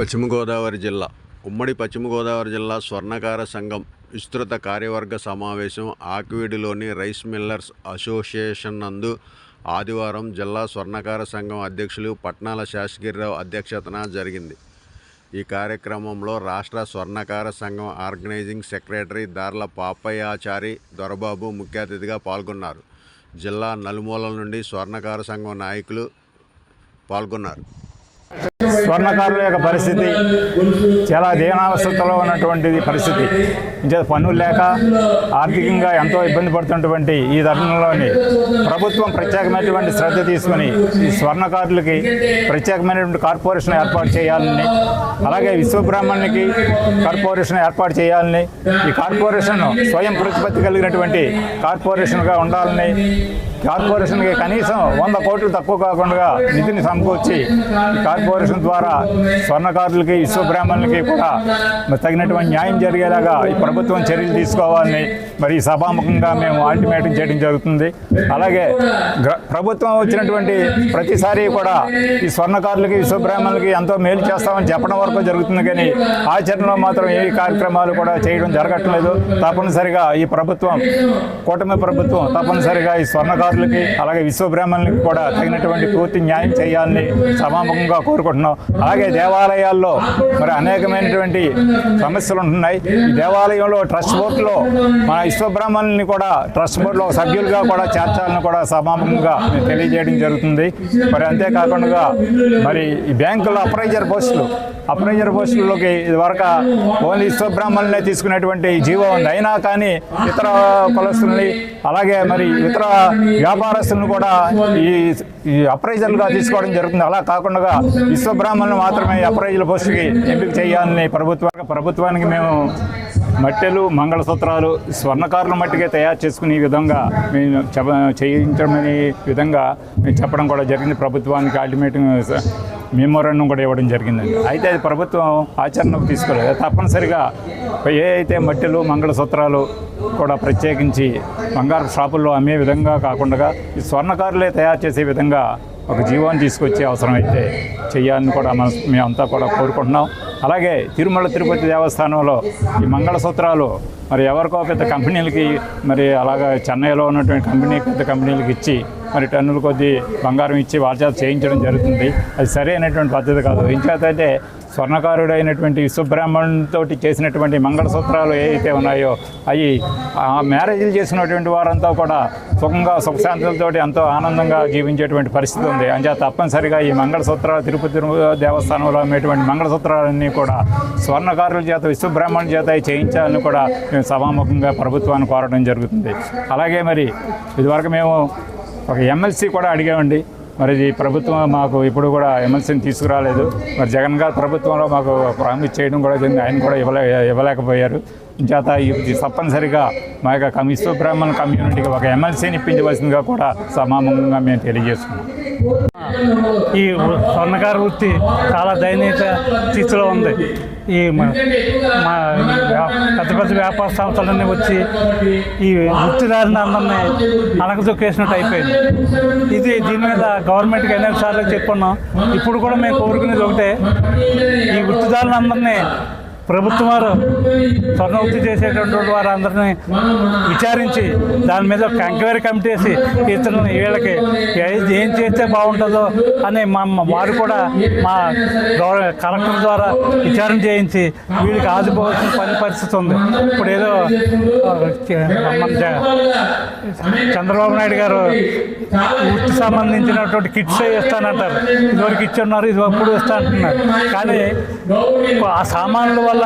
పశ్చిమ గోదావరి జిల్లా. ఉమ్మడి పశ్చిమ గోదావరి జిల్లా స్వర్ణకార సంఘం విస్తృత కార్యవర్గ సమావేశం ఆక్వీడిలోని రైస్ మిల్లర్స్ అసోసియేషన్ నందు ఆదివారం జిల్లా స్వర్ణకార సంఘం అధ్యక్షులు పట్నాల శాసగిరిరావు అధ్యక్షతన జరిగింది. ఈ కార్యక్రమంలో రాష్ట్ర స్వర్ణకార సంఘం ఆర్గనైజింగ్ సెక్రటరీ దార్ల పాపయ్యాచారి దొరబాబు ముఖ్య అతిథిగా పాల్గొన్నారు. జిల్లా నలుమూలల నుండి స్వర్ణకార సంఘం నాయకులు పాల్గొన్నారు. స్వర్ణకారుల యొక్క పరిస్థితి చాలా దీనావస్థలో ఉన్నటువంటి పరిస్థితి. పన్నులు లేక ఆర్థికంగా ఎంతో ఇబ్బంది పడుతున్నటువంటి ఈ తరుణంలోని ప్రభుత్వం ప్రత్యేకమైనటువంటి శ్రద్ధ తీసుకుని ఈ స్వర్ణకారులకి ప్రత్యేకమైనటువంటి కార్పొరేషన్ ఏర్పాటు చేయాలని అలాగే విశ్వబ్రాహ్మణ్యకి కార్పొరేషన్ ఏర్పాటు చేయాలని ఈ కార్పొరేషన్ స్వయం ప్రతిపత్తి కలిగినటువంటి కార్పొరేషన్గా ఉండాలని కార్పొరేషన్కి కనీసం వంద కోట్లు తక్కువ కాకుండా నిధిని సమకూర్చి కార్పొరేషన్ ద్వారా స్వర్ణకారులకి విశ్వబ్రాహ్మణులకి కూడా తగినటువంటి న్యాయం జరిగేలాగా ఈ ప్రభుత్వం చర్యలు తీసుకోవాలని మరి ఈ సభాముఖంగా మేము అల్టిమేటం చేయడం జరుగుతుంది. అలాగే ప్రభుత్వం వచ్చినటువంటి ప్రతిసారి కూడా ఈ స్వర్ణకారులకి విశ్వబ్రాహ్మణులకి ఎంతో మేలు చేస్తామని చెప్పడం వరకు జరుగుతుంది కానీ ఆచరణలో మాత్రం ఏ కార్యక్రమాలు కూడా చేయడం జరగట్లేదు. తప్పనిసరిగా ఈ ప్రభుత్వం కూటమి ప్రభుత్వం తప్పనిసరిగా ఈ స్వర్ణకారులకి అలాగే విశ్వబ్రాహ్మణులకి కూడా తగినటువంటి పూర్తి న్యాయం చేయాలని సభాముఖంగా కోరుకుంటున్నాం. అలాగే దేవాలయాల్లో మరి అనేకమైనటువంటి సమస్యలు ఉంటున్నాయి. ఈ ఆధ్వర్యంలో ట్రస్ట్ బోర్డులో మన విశ్వబ్రాహ్మణుల్ని కూడా ట్రస్ట్ బోర్డులో సభ్యులుగా కూడా చేర్చాలని కూడా సమాపంగా తెలియజేయడం జరుగుతుంది. మరి అంతేకాకుండా మరి ఈ బ్యాంకులో అప్రైజర్ పోస్టులు అప్రైజర్ పోస్టుల్లోకి ఇదివరకు ఓన్లీ విశ్వబ్రాహ్మణులనే తీసుకునేటువంటి జీవో ఉంది. అయినా కానీ ఇతర కులస్తుల్ని అలాగే మరి ఇతర వ్యాపారస్తులను కూడా ఈ ఈ అప్రైజర్లుగా తీసుకోవడం జరుగుతుంది. అలా కాకుండా విశ్వబ్రాహ్మణులు మాత్రమే అప్రైజర్ పోస్టుకి ఎంపిక చేయాలని ప్రభుత్వ ప్రభుత్వానికి మేము మట్టెలు మంగళసూత్రాలు స్వర్ణకారుల మట్టికే తయారు చేసుకునే విధంగా మేము చెప్ప చేయించమనే విధంగా మేము చెప్పడం కూడా జరిగింది. ప్రభుత్వానికి అల్టిమేట్ మెమోరాండం కూడా ఇవ్వడం జరిగిందండి. అయితే అది ప్రభుత్వం ఆచరణకు తీసుకోలేదు. తప్పనిసరిగా ఏ అయితే మట్టెలు మంగళసూత్రాలు కూడా ప్రత్యేకించి బంగారు షాపుల్లో అమ్మే విధంగా కాకుండా ఈ స్వర్ణకారులే తయారు చేసే విధంగా ఒక జీవాన్ని తీసుకొచ్చే అవసరం అయితే చేయాలని కూడా మనం మేమంతా కూడా కోరుకుంటున్నాం. అలాగే తిరుమల తిరుపతి దేవస్థానంలో ఈ మంగళసూత్రాలు మరి ఎవరికో పెద్ద కంపెనీలకి మరి అలాగా చెన్నైలో ఉన్నటువంటి కంపెనీ పెద్ద కంపెనీలకు ఇచ్చి మరి టన్నుల కొద్దీ బంగారం ఇచ్చి వాళ్ళ చేత చేయించడం జరుగుతుంది. అది సరైనటువంటి పద్ధతి కాదు. ఇంచేతంటే స్వర్ణకారుడు అయినటువంటి విశ్వబ్రాహ్మణులతో చేసినటువంటి మంగళసూత్రాలు ఏవైతే ఉన్నాయో అవి ఆ మ్యారేజీలు చేసినటువంటి వారంతా కూడా సుఖంగా సుఖశాంతులతో ఎంతో ఆనందంగా జీవించేటువంటి పరిస్థితి ఉంది. అంచేత తప్పనిసరిగా ఈ మంగళసూత్రాలు తిరుపతి దేవస్థానంలో అమ్మేటువంటి మంగళసూత్రాలన్నీ కూడా స్వర్ణకారుల చేత విశ్వబ్రాహ్మణుల చేత చేయించాలని కూడా మేము సభాముఖంగా ప్రభుత్వాన్ని కోరడం జరుగుతుంది. అలాగే మరి ఇదివరకు మేము ఒక ఎమ్మెల్సీ కూడా అడిగామండి. మరి ఇది ప్రభుత్వం మాకు ఇప్పుడు కూడా ఎమ్మెల్సీని తీసుకురాలేదు. మరి జగన్ గారు ప్రభుత్వంలో మాకు ప్రామిస్ చేయడం కూడా జరిగింది. ఆయన కూడా ఇవ్వలే ఇవ్వలేకపోయారు. చేత ఇది తప్పనిసరిగా మా యొక్క కమ్- బ్రాహ్మణ కమ్యూనిటీకి ఒక ఎమ్మెల్సీని ఇప్పించవలసిందిగా కూడా సమామంగా మేము తెలియజేసుకున్నాం ఈ స్వర్ణకార వృత్తి చాలా దయనీయ స్థితిలో ఉంది. ఈ మా వ్యా- పెద్ద పెద్ద వ్యాపార సంస్థలన్నీ వచ్చి ఈ వృత్తిదారిని అందరినీ అణగదొక్కేసినట్టు అయిపోయింది. ఇది దీని మీద గవర్నమెంట్కి ఎన్నో సార్లు చెప్పుకున్నాం ఇప్పుడు కూడా మేము కోరుకునేది ఒకటే ఈ వృత్తిదారులను అందరినీ ప్రభుత్వం వారు స్వర్ణ వృత్తి చేసేటటువంటి వారందరినీ విచారించి దాని మీద ఒక ఎంక్వైరీ కమిటీ వేసి ఇతరులని వీళ్ళకి ఏం చేస్తే బాగుంటుందో అని మా వారు కూడా మా గౌరవ కలెక్టర్ ద్వారా విచారణ చేయించి వీళ్ళకి ఆదుకోవాల్సిన పని పరిస్థితి ఉంది. ఇప్పుడు ఏదో మన చంద్రబాబు నాయుడు గారు వృత్తి సంబంధించినటువంటి కిట్స్ ఇస్తానంటారు. ఇదివరకు ఇచ్చున్నారు ఇది అప్పుడు ఇస్తా అంటున్నారు. కానీ ఆ సామాన్ల వల్ల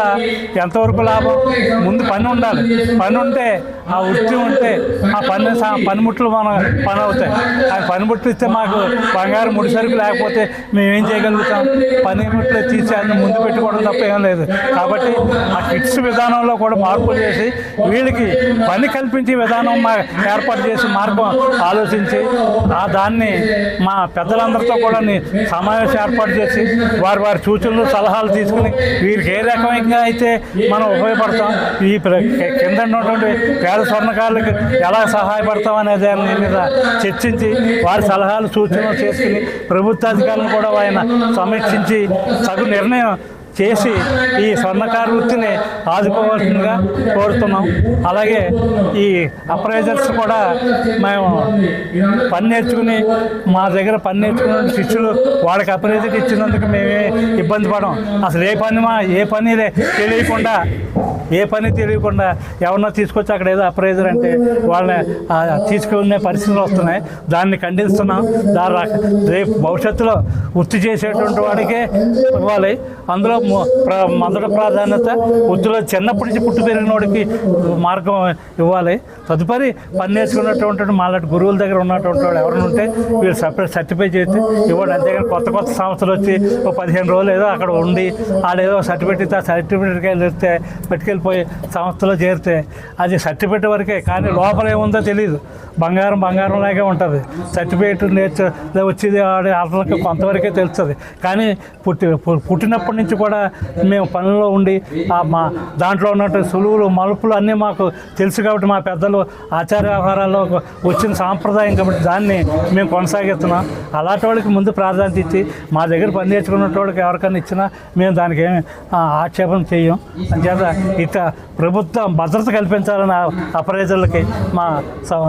ఎంతవరకు లాభం? ముందు పని ఉండాలి. పని ఉంటే ఆ వృత్తి ఉంటే ఆ పని సా- పనిముట్లు మన పని అవుతాయి. ఆ పనిముట్లు ఇస్తే మాకు బంగారు ముడి సరుకు లేకపోతే మేము ఏం చేయగలుగుతాం పనిముట్లు తీసేయాలని ముందు పెట్టుకోవడం తప్ప ఏం లేదు. కాబట్టి ఆ కిట్స్ విధానంలో కూడా మార్పులు చేసి వీళ్ళకి పని కల్పించే విధానం మా ఏర్పాటు చేసి మార్గం ఆలోచించి ఆ దాన్ని మా పెద్దలందరితో కూడా సమావేశం ఏర్పాటు చేసి వారి వారి సూచనలు సలహాలు తీసుకుని వీరికి ఏ రకంగా అయితే మనం ఉపయోగపడతాం. ఈ ప్ర- కింద ఉన్నటువంటి పేద స్వర్ణకారులకు ఎలా సహాయపడతాం అనే దాని మీద చర్చించి వారి సలహాలు సూచనలు చేసుకుని ప్రభుత్వాధికారులను కూడా ఆయన సమీక్షించి తగు నిర్ణయం చేసి ఈ స్వర్ణకార వృత్తిని ఆదుకోవాల్సిందిగా కోరుతున్నాం. అలాగే ఈ అప్రైజర్స్ కూడా మేము పని నేర్చుకుని మా దగ్గర పని నేర్చుకున్న శిష్యులు వాళ్ళకి అప్రైజర్ ఇచ్చినందుకు మేమే ఇబ్బంది పడం అసలు ఏ పని మా ఏ పని తెలియకుండా ఏ పని తెలియకుండా ఎవరినో తీసుకొచ్చి అక్కడ ఏదో అప్రైజర్ అంటే వాళ్ళని తీసుకునే పరిస్థితులు వస్తున్నాయి. దాన్ని ఖండిస్తున్నాం. దాని రేపు భవిష్యత్తులో వృత్తి చేసేటువంటి వాడికే ఇవ్వాలి. అందులో మొదటి ప్రాధాన్యత వృత్తిలో చిన్నప్పటి నుంచి పుట్టి పెరిగిన వాడికి మార్గం ఇవ్వాలి. తదుపరి పని నేర్చుకున్నటువంటి మాలాంటి గురువుల దగ్గర ఉన్నటువంటి వాడు ఎవరైనా ఉంటే వీళ్ళు సపరేట్ సర్టిఫై చేసి ఇవ్వండి. అంతేగాని కొత్త కొత్త సంస్థలు వచ్చి ఒక పదిహేను రోజులు ఏదో అక్కడ ఉండి ఆడేదో సర్టిఫికేట్ ఇస్తే ఆ సర్టిఫికేట్కి వెళ్తే పెట్టుకెళ్ళిపోయి సంస్థలో చేరితే అది సర్టిఫికేట్ వరకే. కానీ లోపల ఏముందో తెలియదు బంగారం బంగారం లాగే ఉంటుంది. సర్టిఫికేట్ నేర్చు వచ్చేది ఆడే వాళ్ళకి కొంతవరకే తెలుస్తుంది. కానీ పుట్టి పు- పుట్టినప్పటి నుంచి కూడా మేము పనుల్లో ఉండి మా దాంట్లో ఉన్నటువంటి సులువులు మలుపులు అన్నీ మాకు తెలుసు కాబట్టి మా పెద్దలు ఆచార వ్యవహారాల్లో వచ్చిన సాంప్రదాయం కాబట్టి దాన్ని మేము కొనసాగిస్తున్నాం. అలాంటి వాళ్ళకి ముందు ప్రాధాన్యత ఇచ్చి మా దగ్గర పని నేర్చుకున్న వాళ్ళకి ఎవరికైనా ఇచ్చినా మేము దానికి ఏమి ఆక్షేపం చేయం. అంచేత ఇక ప్రభుత్వం భద్రత కల్పించాలని అప్రైజర్లకి మా స-